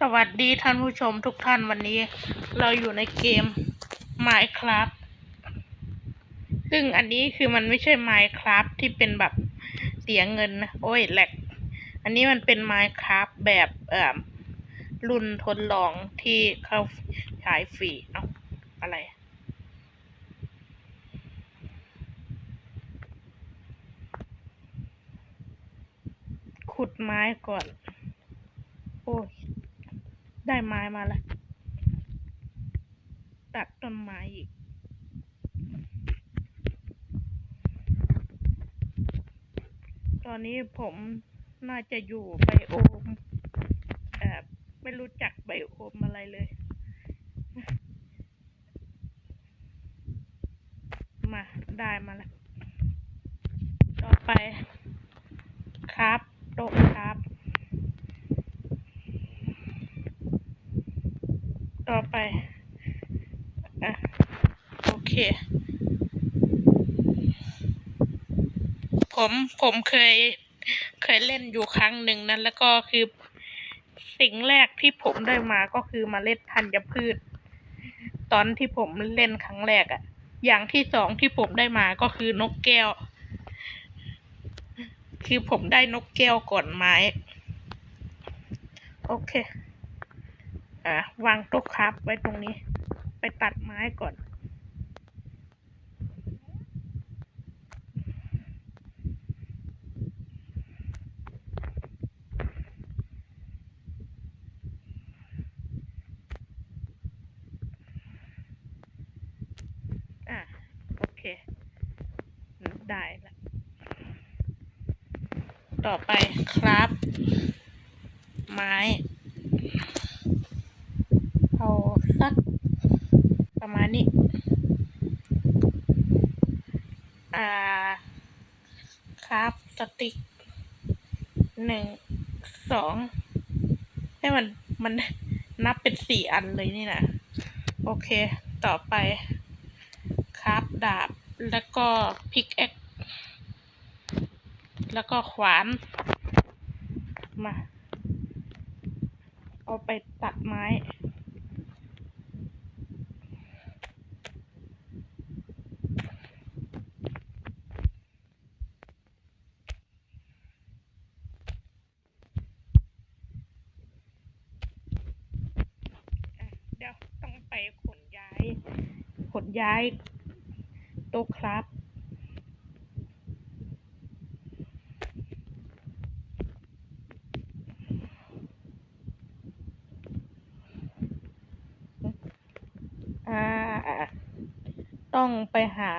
สวัสดีท่านผู้ชมทุกท่านวันนี้ เราอยู่ในเกม Minecraft ซึ่งอันนี้คือมันไม่ใช่ Minecraft ที่เป็นแบบเสียเงินนะโอ้ยแหลกอันนี้มันเป็น Minecraft แบบเอ่อรุ่นทดลองที่เขาขายฟรีเอ้าอะไรขุดไม้ก่อน โอ้ย ได้ไม้มาแล้ว ตัดต้นไม้อีก ตอนนี้ผมน่าจะอยู่ไบโอมเอ่อไม่รู้จักไบโอมอะไรเลย มาได้มาแล้ว ต่อไปครับ ต่อไปอะโอเค ผมผมเคยเคยเล่นอยู่ครั้งหนึ่งนั้น แล้วก็คือสิ่งแรกที่ผมได้มาก็คือเมาเล็ดธัญพืช ตอนที่ผมเล่นครั้งแรกอะ่ะ อย่างที่สองที่ผมได้มาก็คือนกแก้ว คือผมได้นกแก้วก่อนไม้ โอเค อะวางต๊ะครับไว้ตรงนี้ ไปตัดไม้ก่อนอะโอเคได้แล้วต่อไปครับ ไม้ เอา สักประมาณนี้ อ่า ครับสติกหนึ่งสองให้มันมันนับเป็นสี่อันเลยนี่นะ โอเค ต่อไป ครับดาบแล้วก็พิกแอคแล้วก็ขวาน มา เอาไปตัดไม้ อะเดี๋ยวต้องไปขนย้าย ขนย้ายโต๊ะครับ ต้องไปหา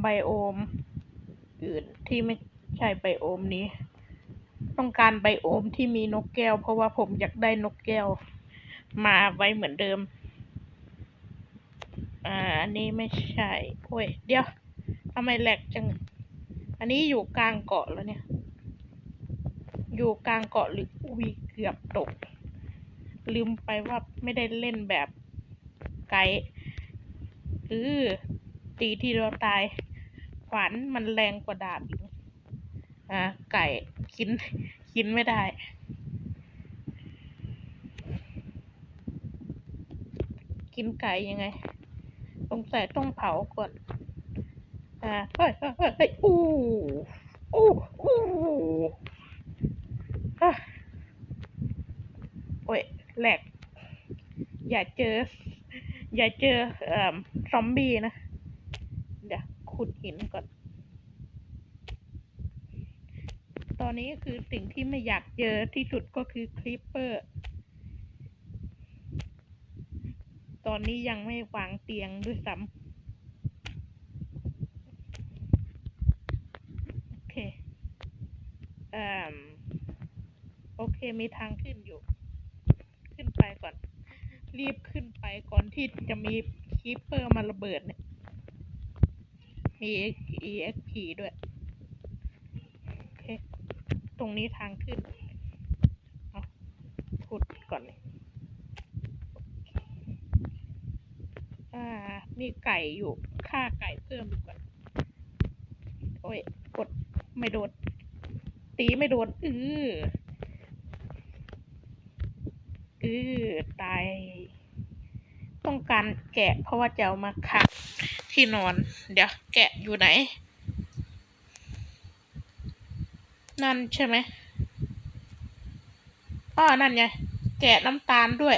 ไบโอม อื่นที่ไม่ใช่ไบโอมนี้ ต้องการไบโอมที่มีนกแก้ว เพราะว่าผมอยากได้นกแก้ว มาไว้เหมือนเดิม อ่า อันนี้ไม่ใช่ โอ้ย เดี๋ยวทำไมแหลกจัง อันนี้อยู่กลางเกาะแล้วเนี่ย อยู่กลางเกาะหรืออุ้ยเกือบตก ลืมไปว่าไม่ได้เล่นแบบไกด์เออตีที่เราตาย ขวานมันแรงกว่าดาบอีกอ่า ไก่กิน กินไม่ได้กินไก่ยังไง สงสัยต้องเผาก่อน อ่าเฮ้ยเฮ้ยเฮ้ยอู้อู้อู้อะโอ้ยแหลก อย่าเจอ อย่าเจอเอ่อซอมบี้นะ เดี๋ยวขุดหินก่อน ตอนนี้คือสิ่งที่ไม่อยากเจอที่สุดก็คือคลิปเปอร์ ตอนนี้ยังไม่วางเตียงด้วยซ้ำโอเคอ่อโอเคมีทางขึ้นอยู่ ขึ้นไปก่อน รีบขึ้นไปก่อนที่จะมีคีปเปอร์มาระเบิดเนี่ย มี EXP ด้วย โอเค ตรงนี้ทางขึ้น เอาขุดก่อนเลย อ่า มีไก่อยู่ฆ่าไก่เพิ่มดีกว่าโอ้ยกดไม่โดนตีไม่โดนอือเออตาย ต้องการแกะเพราะว่าจะเอามาขัดที่นอน เดี๋ยว แกะอยู่ไหน นั่นใช่ไหมอ้อนั่นไง แกะน้ำตาลด้วย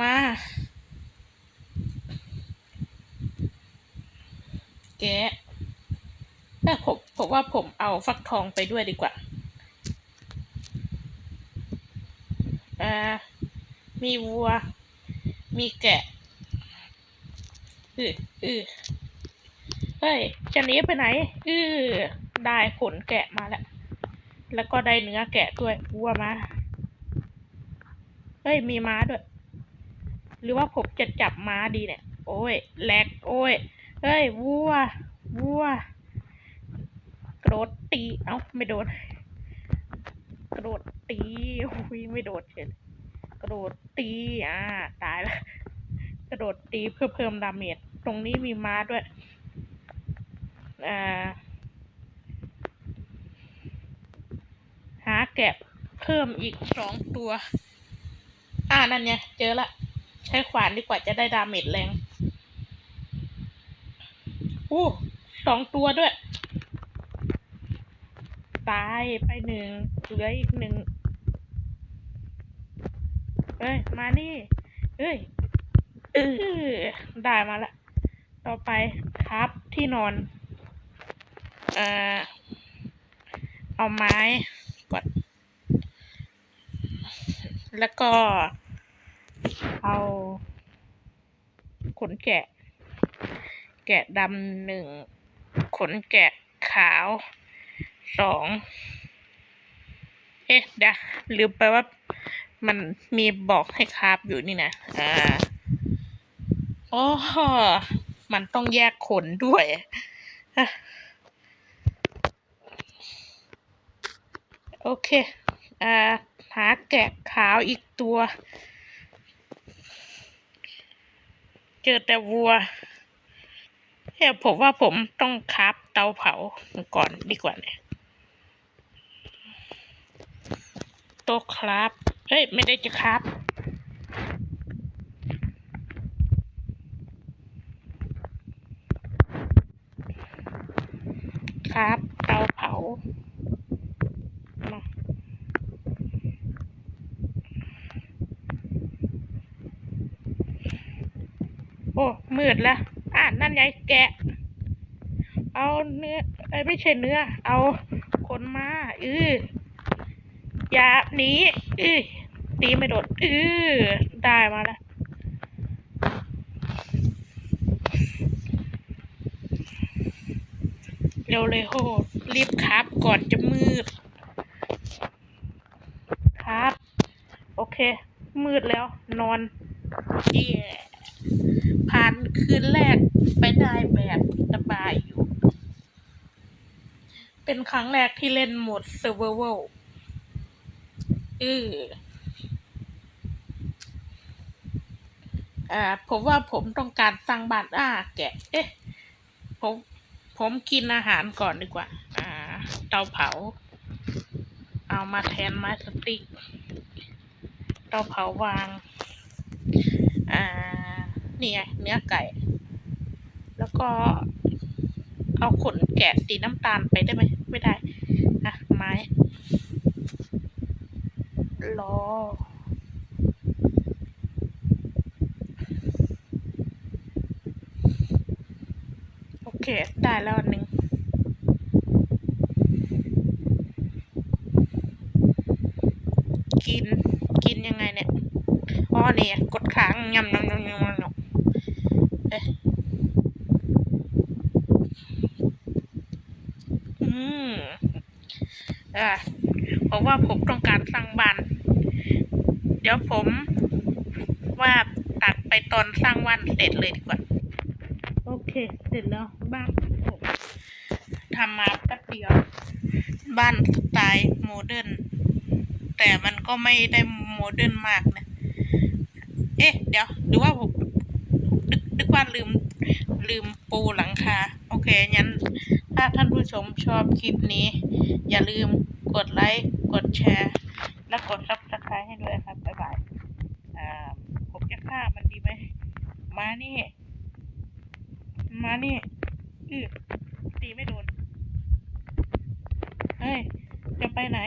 มา แกะแต่ผมผมว่าผมเอาฟักทองไปด้วยดีกว่า อ่า มีวัว มีแกะ อืออือเฮ้ย จะนี้ไปไหน อือได้ขนแกะมาแล้ว แล้วก็ได้เนื้อแกะด้วยวัวมาเฮ้ย มีม้าด้วย หรือว่าผมจะจับม้าดีเนี่ย โอ้ยแลกโอ้ย เฮ้ยวัว วัว กระโดดตี เอ้า ไม่โดน กระโดดตีอุ้ยไม่โดดเฉยกระโดดตี อ่า ตายแล้วกระโดดตีเพื่อเพิ่มดาเมจ ตรงนี้มีม้าด้วย อ่า หาแกะเพิ่มอีกสองตัว อ่า นั่นไงเจอละ ใช้ขวานดีกว่าจะได้ดาเมจแรง อู้สองตัวด้วย ตายไปหนึ่งเหลืออีกหนึ่งเอ้ย มานี่เอ้ยเออได้มาละ ต่อไปครับที่นอน เอ่อ เอาไม้ก่อนแล้วก็เอาขนแกะ แกะดำหนึ่งขนแกะขาวสองเอ๊ะเดี๋ยวลืมไปว่ามันมีบอกให้คาบอยู่นี่นะอ่าอ๋อมันต้องแยกขนด้วยอโอเค อ่า หาแกะขาวอีกตัว เจอแต่วัว เฮ้ยผมว่าผมต้องคราบเตาเผาก่อนดีกว่าเนี่ยโต๊ะครับเฮ้ย ไม่ได้จะครับครับเตาเผาโอ้ มืดแล้วอะ นั่นไงแกะ เอาเนื้อไม่ใช่เนื้อ เอาขนมาอืออย่าหนีอือตีไม่โดดอือได้มาแล้วเร็วเลยโหรีบครับก่อนจะมืด ครับ โอเค มืดแล้วนอนเย่ ผ่านคืนแรกไปได้แบบสบายอยู่ เป็นครั้งแรกที่เล่นโหมด Survival เอออ่า ผมว่าผมต้องการสร้างบ้านอ่าแกะ เอ๊ะ ผม ผมกินอาหารก่อนดีกว่า อ่า เตาเผา เอามาแทนไม้สติ๊ก เตาเผาวาง อ่า นี่ไงเนื้อไก่ แล้วก็เอาขนแกะสีน้ำตาลไปได้ไหมไม่ได้อะไม้รอโอเค ได้แล้วอันหนึ่งกิน กินยังไงเนี่ย อ๋อเนี่ย กดค้างยำยำยำยำยำเอ๊ะอืม อ่า เพราะว่าผมต้องการสร้างบ้าน เดี๋ยวผมว่าตัดไปตอนสร้างบ้านเสร็จเลยดีกว่า โอเค เสร็จแล้วบ้านผมทำมาแป๊บเดียว บ้านสไตล์โมเดิร์นแต่มันก็ไม่ได้โมเดิร์นมากนะ เอ๊ะ เดี๋ยวหรือว่าผมนึกนึกว่าลืมลืมปูหลังคา โอเคงั้นถ้าาท่านผู้ชมชอบคลิปนี้ อย่าลืมกดไลค์ กดแชร์ และกดซับสไครต์ให้ด้วยครับ บ๊ายบายผมจะฆ่ามันดีไหม มานี่ มานี่อือตีไม่โดน เฮ้ย จะไปไหน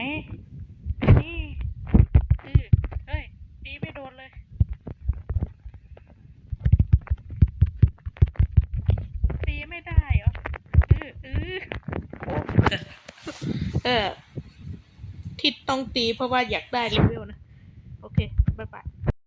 ต้องตีเพราะว่าอยากได้เลเว